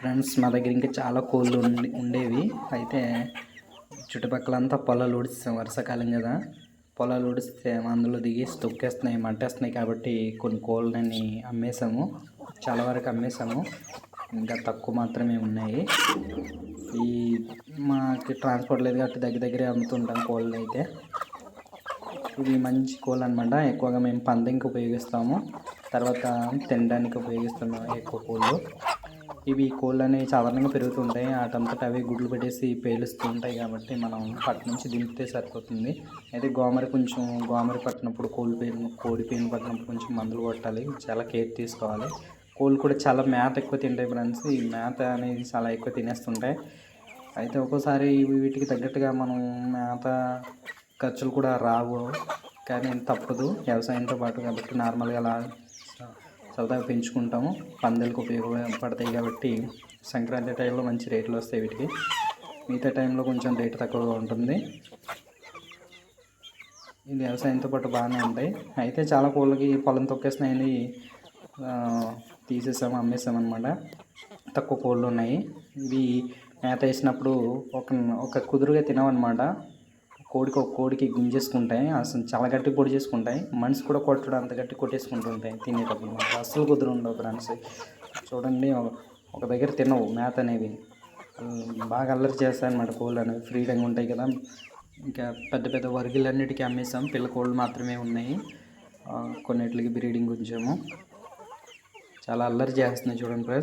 Friends మా దగ్గర ఇంకా చాలా కోళ్ళు ఉండేవి. అయితే చుట్టుపక్కలంతా పొలాలు ఊడిస్తాం వర్షాకాలం కదా. పొలాలు ఊడిస్తే అందులో దిగేసి తొక్కేస్తున్నాయి మంటేస్తున్నాయి కాబట్టి కొన్ని కోళ్ళని అమ్మేసాము చాలా వరకు అమ్మేసాము ఇంకా తక్కువ మాత్రమే ఉన్నాయి. ఈ మాకు ట్రాన్స్పోర్ట్ లేదు కాబట్టి దగ్గర దగ్గరే అమ్ముతుంటాం కోళ్ళని అయితే. ఇవి మంచి కోళ్ళు అనమాట ఎక్కువగా మేము పందెంకి ఉపయోగిస్తాము. తర్వాత తినడానికి ఉపయోగిస్తున్నాము ఎక్కువ కోళ్ళు. ఇవి కోళ్ళు అనేవి సాధారణంగా పెరుగుతుంటాయి. వాటంతట అవి గుడ్లు పెట్టేసి పేలుస్తూ ఉంటాయి కాబట్టి మనం పట్టు నుంచి దింపితే సరిపోతుంది. అయితే గోమరి కొంచెం గోమరి పట్టినప్పుడు కోళ్ళు పేను కోడి పేను పట్టినప్పుడు కొంచెం మందులు కొట్టాలి. చాలా కేర్ తీసుకోవాలి. కోళ్ళు కూడా చాలా మేత ఎక్కువ తింటాయి ఫ్రెండ్స్. ఈ మేత అనేది చాలా ఎక్కువ తినేస్తుంటాయి. అయితే ఒక్కోసారి వీటికి తగ్గట్టుగా మనం మేత ఖర్చులు కూడా రావు. కానీ తప్పదు. వ్యవసాయంతో పాటు కాబట్టి నార్మల్గా అలా సరదాగా పెంచుకుంటాము. పందెలకు ఉపయోగపడతాయి కాబట్టి సంక్రాంతి టైంలో మంచి రేట్లు వస్తాయి వీటికి. మిగతా టైంలో కొంచెం రేటు తక్కువగా ఉంటుంది. ఇది వ్యవసాయంతో పాటు బాగానే ఉంటాయి. అయితే చాలా కోళ్ళకి పొలం తొక్కేసినాయని తీసేసాము అమ్మేసాము అనమాట తక్కువ కోళ్ళు ఉన్నాయి. ఇవి మేత వేసినప్పుడు ఒక ఒక కుదురుగా తినవన్నమాట. కోడికి ఒక కోడికి గుంజేసుకుంటాయి అసలు చాలా గట్టి పొడి చేసుకుంటాయి. మనిషి కూడా కొట్టడం అంత గట్టి కొట్టేసుకుంటుంటాయి తినేటప్పుడు. మాకు అస్సలు కుదురు ఉండవు ఫ్రెండ్స్ చూడండి ఒక- దగ్గర తినవు మేత అనేవి. బాగా అల్లరి చేస్తాయి అన్నమాట కోళ్ళు అనేవి. ఫ్రీడంగా ఉంటాయి కదా. ఇంకా పెద్ద పెద్ద వర్గులన్నిటికీ అమ్మేసాం పిల్ల కోళ్ళు మాత్రమే ఉన్నాయి. కొన్నిటికి బ్రీడింగ్ ఉంచాము. చాలా అల్లరి చేస్తున్నాయి చూడండి ఫ్రెండ్స్.